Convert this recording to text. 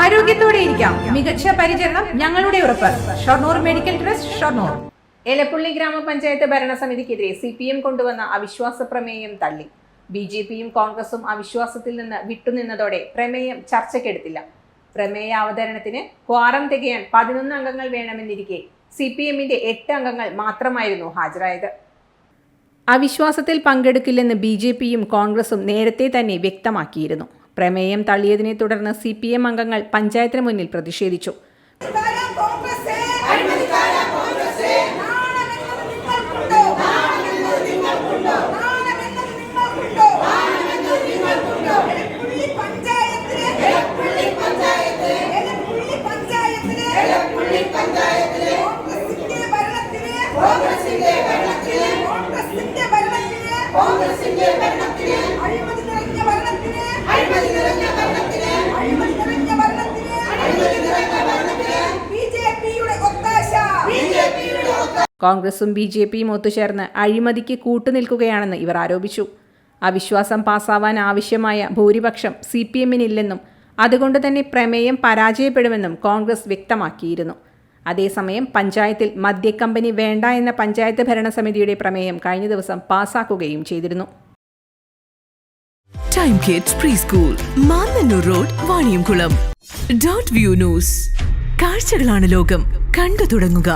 ആരോഗ്യത്തോടെ ഇരിക്കാം. മികച്ച പരിചരണം ഞങ്ങളുടെ ഉറപ്പ്. Shoranur medical trust Shoranur. Elappully ഗ്രാമപഞ്ചായത്ത് ഭരണസമിതിക്കെതിരെ സി പി എം കൊണ്ടുവന്ന അവിശ്വാസ പ്രമേയം തള്ളി. ബി ജെ പിയും കോൺഗ്രസും അവിശ്വാസത്തിൽ നിന്ന് വിട്ടുനിന്നതോടെ പ്രമേയം ചർച്ചയ്ക്കെടുത്തില്ല. പ്രമേയ അവതരണത്തിന് ക്വാറം തികയാൻ പതിനൊന്ന് അംഗങ്ങൾ വേണമെന്നിരിക്കെ സി പി എമ്മിന്റെ എട്ട് അംഗങ്ങൾ മാത്രമായിരുന്നു ഹാജരായത്. അവിശ്വാസത്തിൽ പങ്കെടുക്കില്ലെന്ന് ബി ജെ പിയും കോൺഗ്രസും നേരത്തെ തന്നെ വ്യക്തമാക്കിയിരുന്നു. പ്രമേയം തള്ളിയതിനെ തുടർന്ന് സി പി എം അംഗങ്ങൾ പഞ്ചായത്തിന് മുന്നിൽ പ്രതിഷേധിച്ചു. കോൺഗ്രസിന്റെ കോൺഗ്രസ്സേ കോൺഗ്രസിന്റെ കോൺഗ്രസ്സേ കോൺഗ്രസിന്റെ നിങ്ങൾക്കുണ്ടോ കോൺഗ്രസും ബി ജെ പിയും ഒത്തുചേർന്ന് അഴിമതിക്ക് കൂട്ടുനിൽക്കുകയാണെന്ന് ഇവർ ആരോപിച്ചു. അവിശ്വാസം പാസ്സാവാൻ ആവശ്യമായ ഭൂരിപക്ഷം സി പി എമ്മിനില്ലെന്നും അതുകൊണ്ട് തന്നെ പ്രമേയം പരാജയപ്പെടുമെന്നും കോൺഗ്രസ് വ്യക്തമാക്കിയിരുന്നു. അതേസമയം പഞ്ചായത്തിൽ മദ്യക്കമ്പനി വേണ്ട എന്ന പഞ്ചായത്ത് ഭരണസമിതിയുടെ പ്രമേയം കഴിഞ്ഞ ദിവസം പാസാക്കുകയും ചെയ്തിരുന്നു. Time Kids pre school Mannanur road Vaniyamkulam dot view news കാഴ്ചകളാണ് ലോകം. കണ്ടു തുടങ്ങുക.